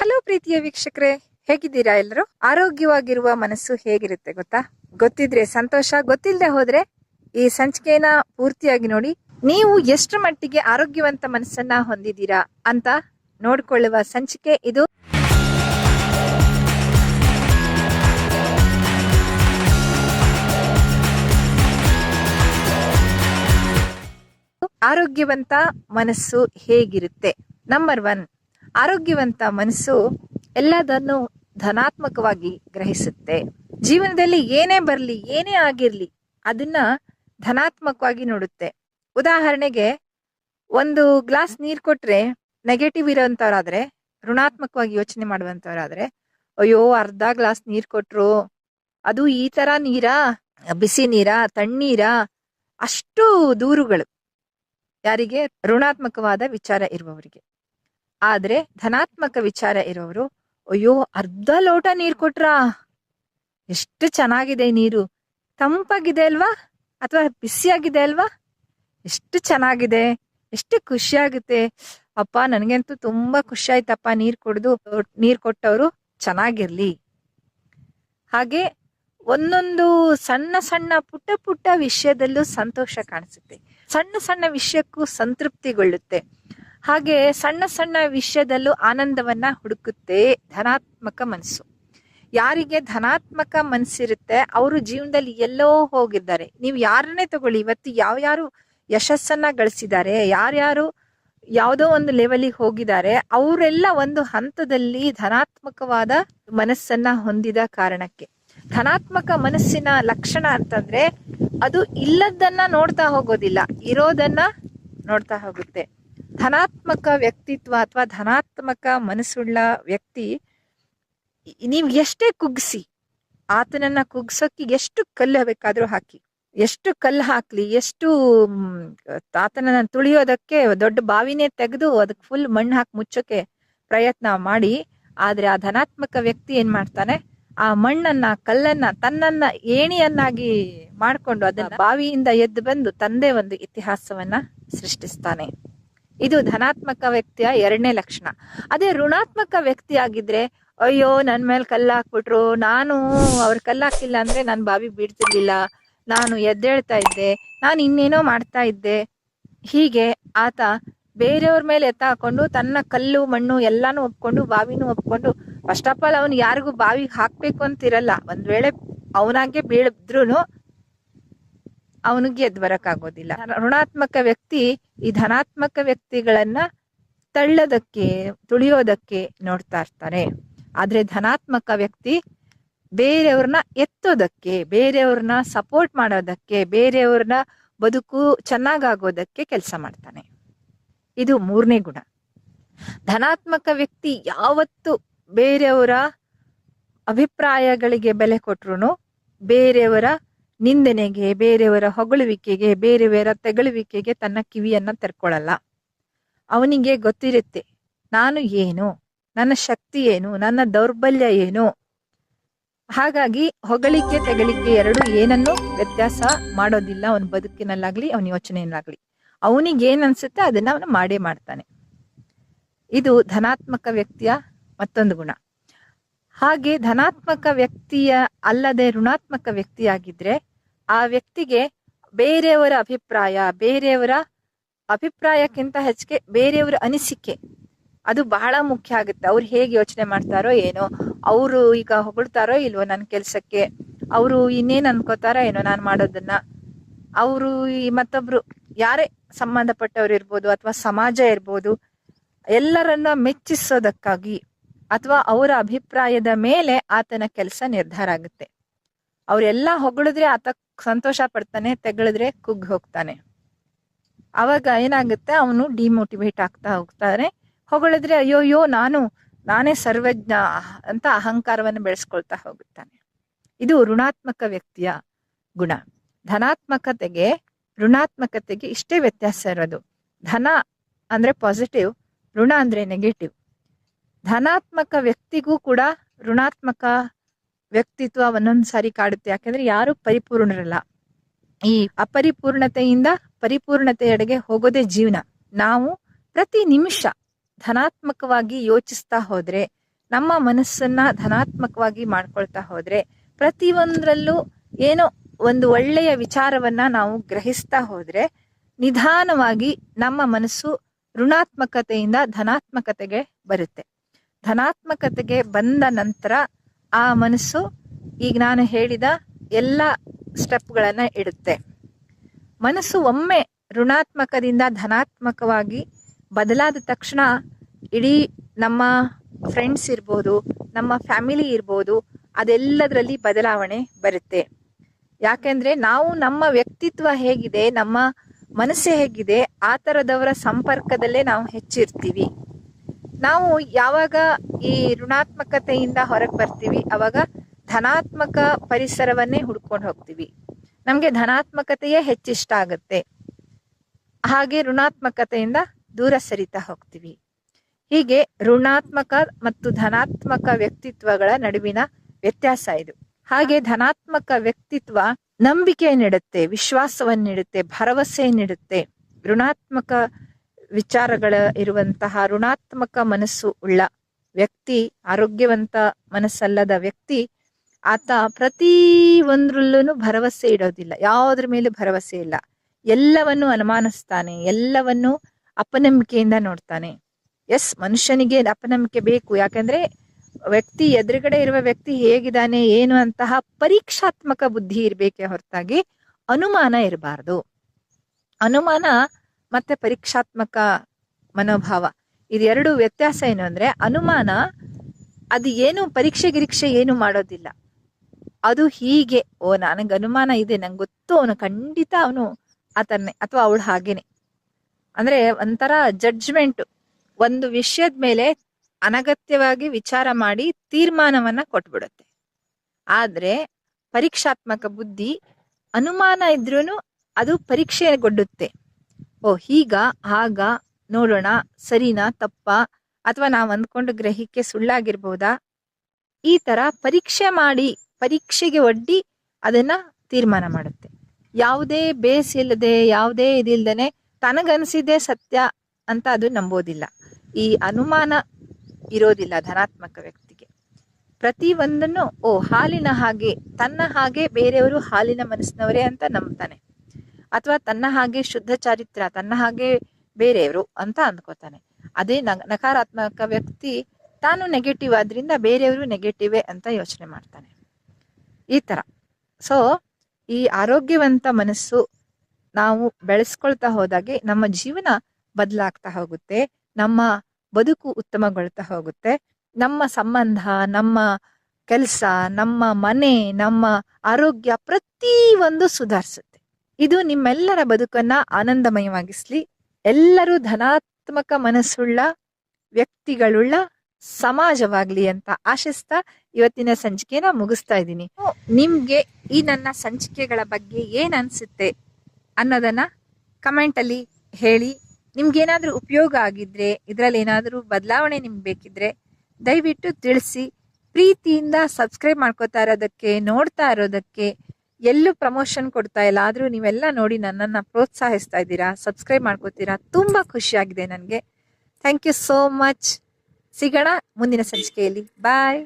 Hello ಪ್ರೀತಿಯ ವೀಕ್ಷಕರೇ, ಹೇಗಿದ್ದೀರಾ ಎಲ್ಲರೂ? ಆರೋಗ್ಯವಾಗಿರುವ ಮನಸ್ಸು ಹೇಗಿರುತ್ತೆ ಗೊತ್ತಾ? ಗೊತ್ತಿದ್ರೆ ಸಂತೋಷ ಗೊತ್ತಿಲ್ಲದೆ ಹೋದ್ರೆ ಈ ಸಂಚಿಕೆನ ಪೂರ್ತಿಯಾಗಿ ನೋಡಿ. ನೀವು ಎಷ್ಟು ಮಟ್ಟಿಗೆ ಆರೋಗ್ಯವಂತ ಮನಸ್ಸನ್ನ ಹೊಂದಿದ್ದೀರಾ ಅಂತ ನೋಡ್ಕೊಳ್ಳುವ ಸಂಚಿಕೆ ಇದು. ಆರೋಗ್ಯವಂತ ಮನಸ್ಸು ಹೇಗಿರುತ್ತೆ? ನಂಬರ್ ಒನ್ ಆರೋಗ್ಯವಂತ ಮನಸ್ಸು ಎಲ್ಲದನ್ನು ಧನಾತ್ಮಕವಾಗಿ ಗ್ರಹಿಸುತ್ತೆ. ಜೀವನದಲ್ಲಿ ಏನೇ ಬರಲಿ, ಏನೇ ಆಗಿರಲಿ, ಅದನ್ನ ಧನಾತ್ಮಕವಾಗಿ ನೋಡುತ್ತೆ. ಉದಾಹರಣೆಗೆ, ಒಂದು ಗ್ಲಾಸ್ ನೀರು ಕೊಟ್ರೆ ನೆಗೆಟಿವ್ ಇರೋಂಥವ್ರಾದ್ರೆ, ಋಣಾತ್ಮಕವಾಗಿ ಯೋಚನೆ ಮಾಡುವಂಥವ್ರಾದ್ರೆ, ಅಯ್ಯೋ, ಅರ್ಧ ಗ್ಲಾಸ್ ನೀರು ಕೊಟ್ಟರು ಅದು ಈ ತರ ನೀರಾ, ಬಿಸಿ ನೀರಾ, ತಣ್ಣೀರಾ, ಅಷ್ಟು ದೂರುಗಳು. ಯಾರಿಗೆ? ಋಣಾತ್ಮಕವಾದ ವಿಚಾರ ಇರುವವರಿಗೆ. ಆದ್ರೆ ಧನಾತ್ಮಕ ವಿಚಾರ ಇರೋರು ಅಯ್ಯೋ, ಅರ್ಧ ಲೋಟ ನೀರ್ ಕೊಟ್ರಾ? ಎಷ್ಟು ಚೆನ್ನಾಗಿದೆ ನೀರು. ತಂಪಾಗಿದೆ ಅಲ್ವಾ? ಅಥವಾ ಬಿಸಿಯಾಗಿದೆ ಅಲ್ವಾ? ಎಷ್ಟು ಚೆನ್ನಾಗಿದೆ, ಎಷ್ಟು ಖುಷಿಯಾಗುತ್ತೆ. ಅಪ್ಪ, ನನಗಂತೂ ತುಂಬಾ ಖುಷಿ ಆಯ್ತಪ್ಪ ನೀರ್ ಕುಡ್ದು, ನೀರ್ ಕೊಟ್ಟವರು ಚೆನ್ನಾಗಿರ್ಲಿ. ಹಾಗೆ ಒಂದೊಂದು ಸಣ್ಣ ಸಣ್ಣ ಪುಟ್ಟ ಪುಟ್ಟ ವಿಷಯದಲ್ಲೂ ಸಂತೋಷ ಕಾಣಿಸುತ್ತೆ. ಸಣ್ಣ ಸಣ್ಣ ವಿಷಯಕ್ಕೂ ಸಂತೃಪ್ತಿಗೊಳ್ಳುತ್ತೆ. ಹಾಗೆ ಸಣ್ಣ ಸಣ್ಣ ವಿಷಯದಲ್ಲೂ ಆನಂದವನ್ನ ಹುಡುಕುತ್ತೆ ಧನಾತ್ಮಕ ಮನಸ್ಸು. ಯಾರಿಗೆ ಧನಾತ್ಮಕ ಮನಸ್ಸಿರುತ್ತೆ, ಅವರು ಜೀವನದಲ್ಲಿ ಎಲ್ಲೋ ಹೋಗಿದ್ದಾರೆ. ನೀವು ಯಾರನ್ನೇ ತಗೊಳ್ಳಿ, ಇವತ್ತು ಯಾವ್ಯಾರು ಯಶಸ್ಸನ್ನ ಗಳಿಸಿದ್ದಾರೆ, ಯಾರ್ಯಾರು ಯಾವುದೋ ಒಂದು ಲೆವೆಲಿಗೆ ಹೋಗಿದ್ದಾರೆ, ಅವರೆಲ್ಲ ಒಂದು ಹಂತದಲ್ಲಿ ಧನಾತ್ಮಕವಾದ ಮನಸ್ಸನ್ನ ಹೊಂದಿದ ಕಾರಣಕ್ಕೆ. ಧನಾತ್ಮಕ ಮನಸ್ಸಿನ ಲಕ್ಷಣ ಅಂತಂದ್ರೆ ಅದು ಇಲ್ಲದನ್ನ ನೋಡ್ತಾ ಹೋಗೋದಿಲ್ಲ, ಇರೋದನ್ನ ನೋಡ್ತಾ ಹೋಗುತ್ತೆ. ಧನಾತ್ಮಕ ವ್ಯಕ್ತಿತ್ವ ಅಥವಾ ಧನಾತ್ಮಕ ಮನಸ್ಸುಳ್ಳ ವ್ಯಕ್ತಿ ನೀವು ಎಷ್ಟೇ ಕುಗ್ಸಿ, ಆತನನ್ನ ಕುಗ್ಸೋಕೆ ಎಷ್ಟು ಕಲ್ಲು ಬೇಕಾದ್ರೂ ಹಾಕಿ. ಎಷ್ಟು ಕಲ್ಲು ಹಾಕ್ಲಿ, ಎಷ್ಟು ಆತನನ್ನ ತುಳಿಯೋದಕ್ಕೆ ದೊಡ್ಡ ಬಾವಿನೇ ತೆಗೆದು ಅದಕ್ಕೆ ಫುಲ್ ಮಣ್ಣು ಹಾಕಿ ಮುಚ್ಚೋಕೆ ಪ್ರಯತ್ನ ಮಾಡಿ, ಆದ್ರೆ ಆ ಧನಾತ್ಮಕ ವ್ಯಕ್ತಿ ಏನ್ ಮಾಡ್ತಾನೆ? ಆ ಮಣ್ಣನ್ನ, ಕಲ್ಲನ್ನ, ತನ್ನನ್ನ ಏಣಿಯನ್ನಾಗಿ ಮಾಡ್ಕೊಂಡು ಅದನ್ನ ಬಾವಿಯಿಂದ ಎದ್ದು ಬಂದು ತಂದೆ ಒಂದು ಇತಿಹಾಸವನ್ನ ಸೃಷ್ಟಿಸ್ತಾನೆ. ಇದು ಧನಾತ್ಮಕ ವ್ಯಕ್ತಿಯ ಎರಡನೇ ಲಕ್ಷಣ. ಅದೇ ಋಣಾತ್ಮಕ ವ್ಯಕ್ತಿ ಆಗಿದ್ರೆ ಅಯ್ಯೋ, ನನ್ ಮೇಲೆ ಕಲ್ಲಾಕ್ಬಿಟ್ರು, ನಾನು ಅವ್ರ ಕಲ್ಲಾಕಿಲ್ಲ ಅಂದ್ರೆ ನಾನು ಬಾವಿ ಬೀಳ್ತಿರ್ಲಿಲ್ಲ, ನಾನು ಎದ್ದೇಳ್ತಾ ಇದ್ದೆ, ನಾನು ಇನ್ನೇನೋ ಮಾಡ್ತಾ ಇದ್ದೆ. ಹೀಗೆ ಆತ ಬೇರೆಯವ್ರ ಮೇಲೆ ಎತ್ತ ಹಾಕೊಂಡು ತನ್ನ ಕಲ್ಲು, ಮಣ್ಣು ಎಲ್ಲಾನು ಒಪ್ಕೊಂಡು, ಬಾವಿನೂ ಒಪ್ಕೊಂಡು ಫಸ್ಟ್ ಆಫ್ ಆಲ್ ಅವ್ನು ಯಾರಿಗೂ ಬಾವಿಗೆ ಹಾಕ್ಬೇಕು ಅಂತಿರಲ್ಲ. ಒಂದ್ ವೇಳೆ ಅವನಾಗೆ ಬೀಳಿದ್ರುನು ಅವನಿಗೆ ಎದ್ದು ಬರಕ್ಕಾಗೋದಿಲ್ಲ ಋಣಾತ್ಮಕ ವ್ಯಕ್ತಿ ಈ ಧನಾತ್ಮಕ ವ್ಯಕ್ತಿಗಳನ್ನ ತಳ್ಳೋದಕ್ಕೆ, ತುಳಿಯೋದಕ್ಕೆ ನೋಡ್ತಾ ಇರ್ತಾರೆ ಆದ್ರೆ ಧನಾತ್ಮಕ ವ್ಯಕ್ತಿ ಬೇರೆಯವ್ರನ್ನ ಎತ್ತೋದಕ್ಕೆ, ಬೇರೆಯವ್ರನ್ನ ಸಪೋರ್ಟ್ ಮಾಡೋದಕ್ಕೆ, ಬೇರೆಯವ್ರನ್ನ ಬದುಕು ಚೆನ್ನಾಗಾಗೋದಕ್ಕೆ ಕೆಲಸ ಮಾಡ್ತಾನೆ. ಇದು ಮೂರನೇ ಗುಣ. ಧನಾತ್ಮಕ ವ್ಯಕ್ತಿ ಯಾವತ್ತು ಬೇರೆಯವರ ಅಭಿಪ್ರಾಯಗಳಿಗೆ ಬೆಲೆ ಕೊಟ್ರು ಬೇರೆಯವರ ನಿಂದನೆಗೆ, ಬೇರೆಯವರ ಹೊಗಳುವಿಕೆಗೆ, ಬೇರೆಯವರ ತೆಗಳುವಿಕೆಗೆ ತನ್ನ ಕಿವಿಯನ್ನ ತೆರ್ಕೊಳ್ಳಲ್ಲ. ಅವನಿಗೆ ಗೊತ್ತಿರುತ್ತೆ, ನಾನು ಏನು, ನನ್ನ ಶಕ್ತಿ ಏನು, ನನ್ನ ದೌರ್ಬಲ್ಯ ಏನು. ಹಾಗಾಗಿ ಹೊಗಳಿಕೆ, ತೆಗಳಿಕೆ ಎರಡು ಏನನ್ನು ವ್ಯತ್ಯಾಸ ಮಾಡೋದಿಲ್ಲ. ಅವನ ಬದುಕಿನಲ್ಲಾಗ್ಲಿ, ಅವನ ಯೋಚನೆಯಲ್ಲಾಗ್ಲಿ. ಅವನಿಗೆ ಏನ್ ಅನ್ಸುತ್ತೆ ಅದನ್ನ ಅವನು ಮಾಡೇ ಮಾಡ್ತಾನೆ. ಇದು ಧನಾತ್ಮಕ ವ್ಯಕ್ತಿಯ ಮತ್ತೊಂದು ಗುಣ. ಹಾಗೆ ಧನಾತ್ಮಕ ವ್ಯಕ್ತಿಯ ಅಲ್ಲದೆ ಋಣಾತ್ಮಕ ವ್ಯಕ್ತಿಯಾಗಿದ್ರೆ ಆ ವ್ಯಕ್ತಿಗೆ ಬೇರೆಯವರ ಅಭಿಪ್ರಾಯ, ಬೇರೆಯವರ ಅಭಿಪ್ರಾಯಕ್ಕಿಂತ ಹೆಚ್ಚಿಗೆ ಬೇರೆಯವರ ಅನಿಸಿಕೆ, ಅದು ಬಹಳ ಮುಖ್ಯ ಆಗುತ್ತೆ. ಅವ್ರು ಹೇಗೆ ಯೋಚನೆ ಮಾಡ್ತಾರೋ ಏನೋ, ಅವರು ಈಗ ಹೊಗಳ್ತಾರೋ ಇಲ್ವೋ ನನ್ನ ಕೆಲಸಕ್ಕೆ, ಅವರು ಇನ್ನೇನು ಅನ್ಕೋತಾರೋ ಏನೋ ನಾನು ಮಾಡೋದನ್ನ. ಅವರು ಈ ಮತ್ತೊಬ್ರು ಯಾರೇ ಸಂಬಂಧಪಟ್ಟವ್ರು ಇರ್ಬೋದು ಅಥವಾ ಸಮಾಜ ಇರ್ಬೋದು, ಎಲ್ಲರನ್ನ ಮೆಚ್ಚಿಸೋದಕ್ಕಾಗಿ ಅಥವಾ ಅವರ ಅಭಿಪ್ರಾಯದ ಮೇಲೆ ಆತನ ಕೆಲಸ ನಿರ್ಧಾರ ಆಗುತ್ತೆ. ಅವರೆಲ್ಲ ಹೊಗಳಿದ್ರೆ ಆತ ಸಂತೋಷ ಪಡ್ತಾನೆ, ತೆಗಳಿದ್ರೆ ಕುಗ್ಗ್ ಹೋಗ್ತಾನೆ. ಅವಾಗ ಏನಾಗುತ್ತೆ, ಅವನು ಡಿಮೋಟಿವೇಟ್ ಆಗ್ತಾ ಹೋಗ್ತಾನೆ ಹೊಗಳಿದ್ರೆ, ಅಯ್ಯೋಯ್ಯೋ, ನಾನು, ನಾನೇ ಸರ್ವಜ್ಞ ಅಂತ ಅಹಂಕಾರವನ್ನು ಬೆಳೆಸ್ಕೊಳ್ತಾ ಹೋಗುತ್ತಾನೆ. ಇದು ಋಣಾತ್ಮಕ ವ್ಯಕ್ತಿಯ ಗುಣ. ಧನಾತ್ಮಕತೆಗೆ, ಋಣಾತ್ಮಕತೆಗೆ ಇಷ್ಟೇ ವ್ಯತ್ಯಾಸ ಇರೋದು. ಧನ ಅಂದ್ರೆ ಪಾಸಿಟಿವ್ ಋಣ ಅಂದ್ರೆ ನೆಗೆಟಿವ್ ಧನಾತ್ಮಕ ವ್ಯಕ್ತಿಗೂ ಕೂಡ ಋಣಾತ್ಮಕ ವ್ಯಕ್ತಿತ್ವ ಒಂದೊಂದು ಸಾರಿ ಕಾಡುತ್ತೆ. ಯಾಕಂದ್ರೆ ಯಾರು ಪರಿಪೂರ್ಣರಲ್ಲ. ಈ ಅಪರಿಪೂರ್ಣತೆಯಿಂದ ಪರಿಪೂರ್ಣತೆಯೆಡೆಗೆ ಹೋಗೋದೇ ಜೀವನ. ನಾವು ಪ್ರತಿ ನಿಮಿಷ ಧನಾತ್ಮಕವಾಗಿ ಯೋಚಿಸ್ತಾ ಹೋದ್ರೆ, ನಮ್ಮ ಮನಸ್ಸನ್ನ ಧನಾತ್ಮಕವಾಗಿ ಮಾಡ್ಕೊಳ್ತಾ ಹೋದ್ರೆ, ಪ್ರತಿಯೊಂದರಲ್ಲೂ ಏನೋ ಒಂದು ಒಳ್ಳೆಯ ವಿಚಾರವನ್ನ ನಾವು ಗ್ರಹಿಸ್ತಾ ಹೋದ್ರೆ, ನಿಧಾನವಾಗಿ ನಮ್ಮ ಮನಸ್ಸು ಋಣಾತ್ಮಕತೆಯಿಂದ ಧನಾತ್ಮಕತೆಗೆ ಬರುತ್ತೆ. ಧನಾತ್ಮಕತೆಗೆ ಬಂದ ನಂತರ ಆ ಮನಸ್ಸು ಈಗ ನಾನು ಹೇಳಿದ ಎಲ್ಲ ಸ್ಟೆಪ್ಗಳನ್ನ ಇಡುತ್ತೆ. ಮನಸ್ಸು ಒಮ್ಮೆ ಋಣಾತ್ಮಕದಿಂದ ಧನಾತ್ಮಕವಾಗಿ ಬದಲಾದ ತಕ್ಷಣ ಇಡೀ ನಮ್ಮ ಫ್ರೆಂಡ್ಸ್ ಇರ್ಬೋದು, ನಮ್ಮ ಫ್ಯಾಮಿಲಿ ಇರ್ಬೋದು, ಅದೆಲ್ಲದರಲ್ಲಿ ಬದಲಾವಣೆ ಬರುತ್ತೆ. ಯಾಕೆಂದ್ರೆ ನಾವು ನಮ್ಮ ವ್ಯಕ್ತಿತ್ವ ಹೇಗಿದೆ, ನಮ್ಮ ಮನಸ್ಸು ಹೇಗಿದೆ, ಆ ಥರದವರ ಸಂಪರ್ಕದಲ್ಲೇ ನಾವು ಹೆಚ್ಚಿರ್ತೀವಿ. ನಾವು ಯಾವಾಗ ಈ ಋಣಾತ್ಮಕತೆಯಿಂದ ಹೊರಗೆ ಬರ್ತೀವಿ, ಅವಾಗ ಧನಾತ್ಮಕ ಪರಿಸರವನ್ನೇ ಹುಡ್ಕೊಂಡು ಹೋಗ್ತೀವಿ. ನಮಗೆ ಧನಾತ್ಮಕತೆಯೇ ಹೆಚ್ಚಿಷ್ಟ ಆಗುತ್ತೆ. ಹಾಗೆ ಋಣಾತ್ಮಕತೆಯಿಂದ ದೂರ ಸರಿತಾ ಹೋಗ್ತೀವಿ. ಹೀಗೆ ಋಣಾತ್ಮಕ ಮತ್ತು ಧನಾತ್ಮಕ ವ್ಯಕ್ತಿತ್ವಗಳ ನಡುವಿನ ವ್ಯತ್ಯಾಸ ಇದು. ಹಾಗೆ ಧನಾತ್ಮಕ ವ್ಯಕ್ತಿತ್ವ ನಂಬಿಕೆ ನೀಡುತ್ತೆ ವಿಶ್ವಾಸವನ್ನು ನೀಡುತ್ತೆ ಭರವಸೆ ನೀಡುತ್ತೆ. ಋಣಾತ್ಮಕ ವಿಚಾರಗಳ ಇರುವಂತಹ ಋಣಾತ್ಮಕ ಮನಸ್ಸು ಉಳ್ಳ ವ್ಯಕ್ತಿ, ಆರೋಗ್ಯವಂತ ಮನಸ್ಸಲ್ಲದ ವ್ಯಕ್ತಿ, ಆತ ಪ್ರತಿ ಒಂದ್ರಲ್ಲೂ ಭರವಸೆ ಇಡೋದಿಲ್ಲ. ಯಾವುದ್ರ ಮೇಲೆ ಭರವಸೆ ಇಲ್ಲ. ಎಲ್ಲವನ್ನು ಅನುಮಾನಿಸ್ತಾನೆ. ಎಲ್ಲವನ್ನು ಅಪನಂಬಿಕೆಯಿಂದ ನೋಡ್ತಾನೆ. ಎಸ್, ಮನುಷ್ಯನಿಗೆ ಅಪನಂಬಿಕೆ ಬೇಕು. ಯಾಕಂದ್ರೆ ವ್ಯಕ್ತಿ ಎದುರುಗಡೆ ಇರುವ ವ್ಯಕ್ತಿ ಹೇಗಿದ್ದಾನೆ, ಏನು ಅಂತಹ ಪರೀಕ್ಷಾತ್ಮಕ ಬುದ್ಧಿ ಇರಬೇಕೆ ಹೊರತಾಗಿ ಅನುಮಾನ ಇರಬಾರ್ದು. ಅನುಮಾನ ಮತ್ತೆ ಪರೀಕ್ಷಾತ್ಮಕ ಮನೋಭಾವ. ಇದೆರಡು ವ್ಯತ್ಯಾಸ ಏನು ಅಂದ್ರೆ, ಅನುಮಾನ ಅದು ಏನು ಪರೀಕ್ಷೆ ಗಿರೀಕ್ಷೆ ಏನು ಮಾಡೋದಿಲ್ಲ. ಅದು ಹೀಗೆ, ಓ ನನಗೆ ಅನುಮಾನ ಇದೆ, ನಂಗೆ ಗೊತ್ತು, ಅವನು ಖಂಡಿತ ಅವನು ಆತನೇ, ಅಥವಾ ಅವಳು ಹಾಗೇನೆ. ಅಂದ್ರೆ ಒಂಥರ ಜಡ್ಜ್ಮೆಂಟ್ ಒಂದು ವಿಷಯದ ಮೇಲೆ ಅನಗತ್ಯವಾಗಿ ವಿಚಾರ ಮಾಡಿ ತೀರ್ಮಾನವನ್ನ ಕೊಟ್ಬಿಡುತ್ತೆ. ಆದ್ರೆ ಪರೀಕ್ಷಾತ್ಮಕ ಬುದ್ಧಿ ಅನುಮಾನ ಇದ್ರೂ ಅದು ಪರೀಕ್ಷೆಗೊಡ್ಡುತ್ತೆ ಓ, ಹೀಗ ಆಗ ನೋಡೋಣ, ಸರಿನಾ, ತಪ್ಪಾ? ಅಥವಾ ನಾವು ಅಂದ್ಕೊಂಡು ಗ್ರಹಿಕೆ ಸುಳ್ಳಾಗಿರ್ಬೋದಾ? ಈ ತರ ಪರೀಕ್ಷೆ ಮಾಡಿ, ಪರೀಕ್ಷೆಗೆ ಒಡ್ಡಿ ಅದನ್ನ ತೀರ್ಮಾನ ಮಾಡುತ್ತೆ. ಯಾವುದೇ ಬೇಸ್ ಇಲ್ಲದೆ, ಯಾವುದೇ ಇದಿಲ್ಲದೆ ತನಗನ್ಸಿದ್ದೇ ಸತ್ಯ ಅಂತ ಅದು ನಂಬೋದಿಲ್ಲ. ಈ ಅನುಮಾನ ಇರೋದಿಲ್ಲ ಧನಾತ್ಮಕ ವ್ಯಕ್ತಿಗೆ. ಪ್ರತಿ ಒಂದನ್ನು, ಓ, ಹಾಲಿನ ಹಾಗೆ, ತನ್ನ ಹಾಗೆ, ಬೇರೆಯವರು ಹಾಲಿನ ಮನಸ್ಸಿನವರೇ ಅಂತ ನಂಬ್ತಾನೆ. ಅಥವಾ ತನ್ನ ಹಾಗೆ ಶುದ್ಧ ಚಾರಿತ್ರ, ತನ್ನ ಹಾಗೆ ಬೇರೆಯವರು ಅಂತ ಅಂದ್ಕೋತಾನೆ ಅದೇ ನಕಾರಾತ್ಮಕ ವ್ಯಕ್ತಿ ತಾನು ನೆಗೆಟಿವ್ ಆದ್ರಿಂದ ಬೇರೆಯವರು ನೆಗೆಟಿವೇ ಅಂತ ಯೋಚನೆ ಮಾಡ್ತಾನೆ. ಈ ತರ. ಸೊ ಈ ಆರೋಗ್ಯವಂತ ಮನಸ್ಸು ನಾವು ಬೆಳೆಸ್ಕೊಳ್ತಾ ಹೋದಾಗೆ ನಮ್ಮ ಜೀವನ ಬದಲಾಗ್ತಾ ಹೋಗುತ್ತೆ, ನಮ್ಮ ಬದುಕು ಉತ್ತಮಗೊಳ್ತಾ ಹೋಗುತ್ತೆ. ನಮ್ಮ ಸಂಬಂಧ, ನಮ್ಮ ಕೆಲಸ, ನಮ್ಮ ಮನೆ, ನಮ್ಮ ಆರೋಗ್ಯ ಪ್ರತಿ ಒಂದು ಸುಧಾರಿಸುತ್ತೆ. ಇದು ನಿಮ್ಮೆಲ್ಲರ ಬದುಕನ್ನ ಆನಂದಮಯವಾಗಿಸ್ಲಿ. ಎಲ್ಲರೂ ಧನಾತ್ಮಕ ಮನಸ್ಸುಳ್ಳ ವ್ಯಕ್ತಿಗಳುಳ್ಳ ಸಮಾಜವಾಗ್ಲಿ ಅಂತ ಆಶಿಸ್ತಾ ಇವತ್ತಿನ ಸಂಚಿಕೆನ ಮುಗಿಸ್ತಾ ಇದ್ದೀನಿ. ನಿಮ್ಗೆ ಈ ನನ್ನ ಸಂಚಿಕೆಗಳ ಬಗ್ಗೆ ಏನ್ ಅನ್ಸುತ್ತೆ ಅನ್ನೋದನ್ನ ಕಮೆಂಟ್ ಅಲ್ಲಿ ಹೇಳಿ. ನಿಮ್ಗೇನಾದ್ರೂ ಉಪಯೋಗ ಆಗಿದ್ರೆ ಇದ್ರಲ್ಲಿ ಏನಾದ್ರೂ ಬದಲಾವಣೆ ನಿಮ್ಗೆ ಬೇಕಿದ್ರೆ ದಯವಿಟ್ಟು ತಿಳಿಸಿ. ಪ್ರೀತಿಯಿಂದ ಸಬ್ಸ್ಕ್ರೈಬ್ ಮಾಡ್ಕೋತಾ ಇರೋದಕ್ಕೆ, ನೋಡ್ತಾ ಇರೋದಕ್ಕೆ ಎಲ್ಲೂ ಪ್ರಮೋಷನ್ ಕೊಡ್ತಾ ಇಲ್ಲ. ಆದರೂ ನೀವೆಲ್ಲ ನೋಡಿ ನನ್ನನ್ನು ಪ್ರೋತ್ಸಾಹಿಸ್ತಾ ಇದ್ದೀರಾ ಸಬ್ಸ್ಕ್ರೈಬ್ ಮಾಡ್ಕೋತೀರಾ, ತುಂಬ ಖುಷಿಯಾಗಿದೆ ನನಗೆ. ಥ್ಯಾಂಕ್ ಯು ಸೋ ಮಚ್ ಸಿಗೋಣ ಮುಂದಿನ ಸಂಚಿಕೆಯಲ್ಲಿ. ಬಾಯ್